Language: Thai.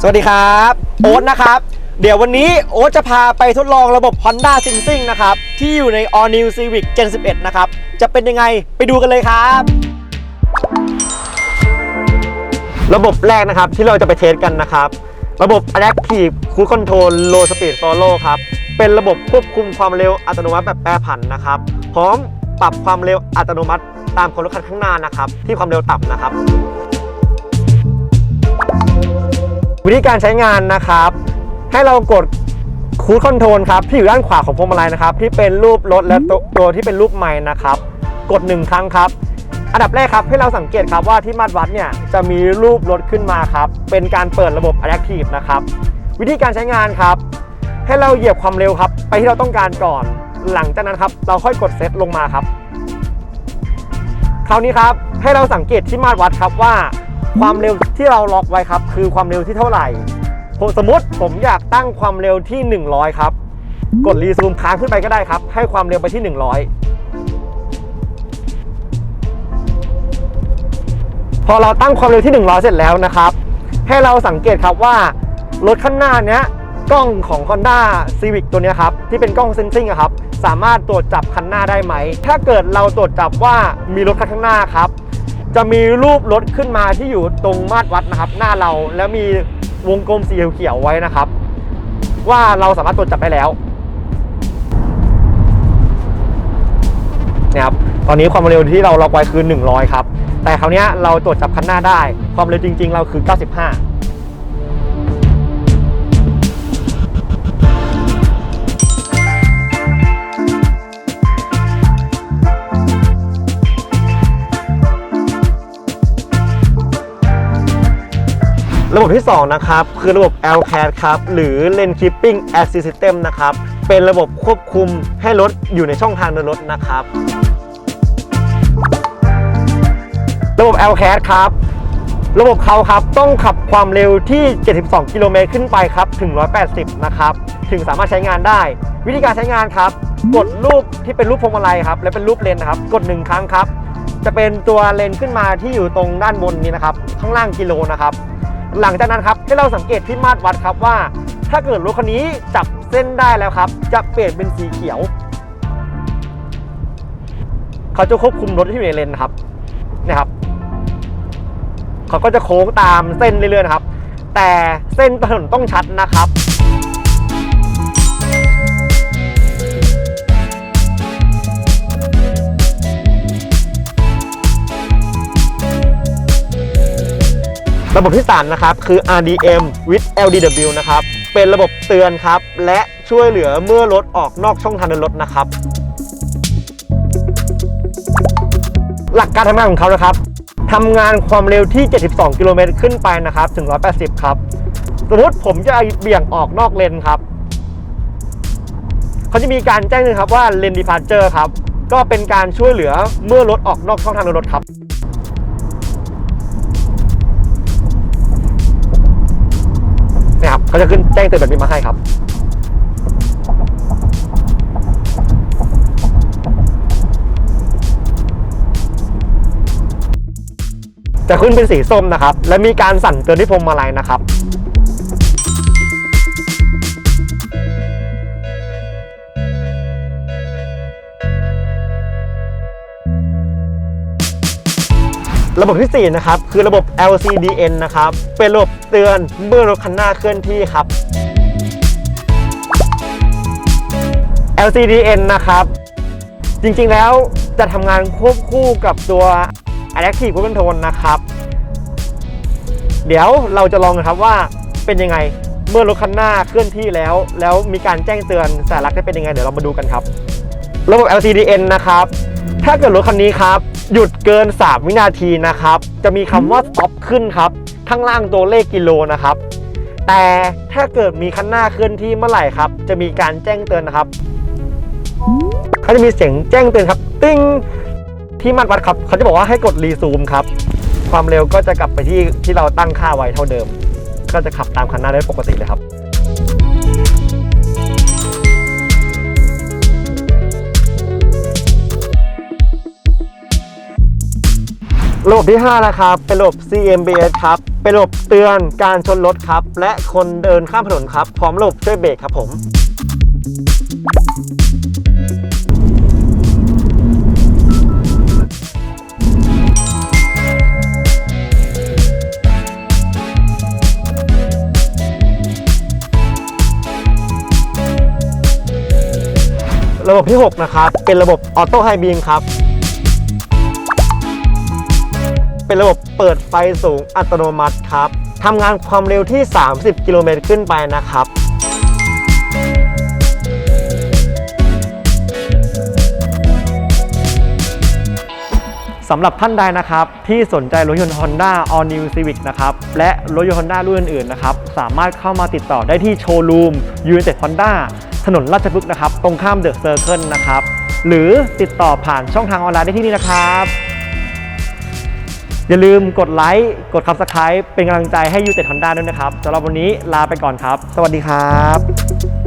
สวัสดีครับ โอ๊ตนะครับ เดี๋ยววันนี้โอ๊ตจะพาไปทดลองระบบ Honda Sensing นะครับ ที่อยู่ใน All New Civic Gen 11 นะครับ จะเป็นยังไงไปดูกันเลยครับ ระบบแรกนะครับที่เราจะไปเทสกันนะครับ ระบบ Adaptive Cruise Control Low Speed Follow ครับ เป็นระบบควบคุมความเร็วอัตโนมัติแบบแปรผันนะครับ พร้อมปรับความเร็วอัตโนมัติตามคนรถคันข้างหน้านะครับ ที่ความเร็วต่ำนะครับ วิธีการใช้งานนะครับ ให้เรากดคูดคอนโทรลครับที่อยู่ด้านขวาของพวงมาลัยนะครับ ที่เป็นรูปรถและตัวตัวที่เป็นรูปไม้นะครับ กดหนึ่งครั้งครับ อันดับแรกครับให้เราสังเกตครับว่าที่มาตรวัดเนี่ยจะมีรูปรถขึ้นมาครับ เป็นการเปิดระบบ Adaptive นะครับ วิธีการใช้งานครับ ให้เราเหยียบความเร็วครับ ไปที่เราต้องการก่อน หลังจากนั้นครับ เราค่อยกดเซตลงมาครับ คราวนี้ครับให้เราสังเกตที่มาตรวัดครับว่า ความเร็วที่เราล็อกไว้ครับ คือความเร็วที่เท่าไหร่ผมสมมติผมอยากตั้งความเร็วที่ 100 ครับ กดรีซูมค้างขึ้นไปก็ได้ครับ ให้ความเร็วไปที่ 100 พอเราตั้งความเร็วที่ 100 เสร็จแล้วนะครับ ให้เราสังเกตครับว่ารถข้างหน้าเนี้ยกล้องของ Honda Civic ตัวนี้ครับ ที่เป็นกล้องเซนซิงครับ สามารถตรวจจับคันหน้าได้ไหม ถ้าเกิดเราตรวจจับว่ามีรถคันข้างหน้าครับ จะมีรูปรถขึ้นมาที่อยู่ตรงมาตรวัดนะครับ หน้าเราแล้วมีวงกลมสีเขียวไว้นะครับ ว่าเราสามารถตรวจจับได้แล้วนะครับตอนนี้ความเร็วที่เราล็อกไว้คือ 100 ครับ แต่คราวนี้เราตรวจจับคันหน้าได้ ความเร็วจริง ๆ เราคือ 95 ระบบที่ 2 นะครับ คือระบบ LCAT ครับ หรือ Lane Keeping Assist System นะครับ เป็นระบบควบคุมให้รถอยู่ในช่องทางเดินรถนะครับ ระบบ LCAT ครับ ระบบเขาครับ ต้องขับความเร็วที่ 72 กิโลเมตรขึ้นไปครับ ถึง 180 นะครับ ถึงสามารถใช้งานได้ วิธีการใช้งานครับ กดรูปที่เป็นรูปพวงมาลัยครับ และเป็นรูปเลนนะครับ กด 1 ครั้งครับ จะเป็นตัวเลนขึ้นมาที่อยู่ตรงด้านบนนี้นะครับ ข้างล่างกิโลนะครับ หลังจากนั้นครับให้เราสังเกตที่มาตรวัดครับว่า ถ้าเกิดรถคันนี้จับเส้นได้แล้วครับ จะเปลี่ยนเป็นสีเขียว เขาจะควบคุมรถที่อยู่ในเลนนะครับนะครับ เขาก็จะโค้งตามเส้นเรื่อยๆครับ แต่เส้นถนนต้องชัดนะครับ ระบบที่3นะครับคือ RDM with LDW นะครับ เป็นระบบเตือนครับ และช่วยเหลือเมื่อรถออกนอกช่องทางเดินรถนะครับ หลักการทำงานของเขานะครับทำงานความเร็วที่ 72 กิโลเมตรขึ้นไปนะครับ ถึง 180 ครับ สมมติผมจะเบี่ยงออกนอกเลนครับ เขาจะมีการแจ้งเลยครับว่าเลน departure ครับ ก็เป็นการช่วยเหลือเมื่อรถออกนอกช่องทางเดินรถครับ นี่ยครับเขาจะขึ้นแจ้งเตือนแบบนี้มาให้ครับจะขึ้นเป็นสีส้มนะครับ และมีการสั่นเตือนที่พวงมาลัยนะครับ ระบบที่ 4 นะครับ คือระบบ LCDN นะครับ เป็นระบบเตือนเมื่อรถคันหน้าเคลื่อนที่ครับ LCDN นะครับ จริงๆแล้วจะทำงานควบคู่กับตัว Adaptive Cruise Control นะครับ เดี๋ยวเราจะลองกันครับว่าเป็นยังไงเมื่อรถคันหน้าเคลื่อนที่แล้ว แล้วมีการแจ้งเตือนสายลักษณ์ได้เป็นยังไง เดี๋ยวเรามาดูกันครับ ระบบ LCDN นะครับ ถ้าเกิดรถคันนี้ครับ หยุดเกิน 3 วินาทีนะครับ จะมีคำว่า stop ขึ้นครับ ข้างล่างตัวเลขกิโลนะครับ แต่ถ้าเกิดมีคันหน้าเคลื่อนที่เมื่อไหร่ครับ จะมีการแจ้งเตือนนะครับเขาจะมีเสียงแจ้งเตือนครับ ติ้งที่มาตรวัดครับ เขาจะบอกว่าให้กดรีซูมครับ ความเร็วก็จะกลับไปที่ที่เราตั้งค่าไว้เท่าเดิม ก็จะขับตามคันหน้าได้ปกติเลยครับ ระบบที่5นะครับเป็นระบบ CMBS ครับ เป็นระบบเตือนการชนรถครับ และคนเดินข้ามถนนครับ พร้อมระบบช่วยเบรกครับผม ระบบที่ 6 นะครับ เป็นระบบออโต้ไฮบีมครับ เป็นระบบเปิดไฟสูงอัตโนมัติครับทำงานความเร็วที่ 30 กิโลเมตรขึ้นไปนะครับสำหรับท่านใดนะครับ ที่สนใจรถยนต์ Honda All New Civic นะครับ และรถยนต์ Honda รุ่นอื่นๆนะครับ สามารถเข้ามาติดต่อได้ที่โชว์รูม United Honda ถนนราชพฤกษ์นะครับ ตรงข้ามเดอะเซอร์เคิลนะครับ หรือติดต่อผ่านช่องทางออนไลน์ได้ที่นี่นะครับ อย่าลืมกดไลค์กด Subscribe เป็นกำลังใจให้ยูเต็ดฮอนด้าด้วยนะครับสำหรับวันนี้ลาไปก่อนครับ สวัสดีครับ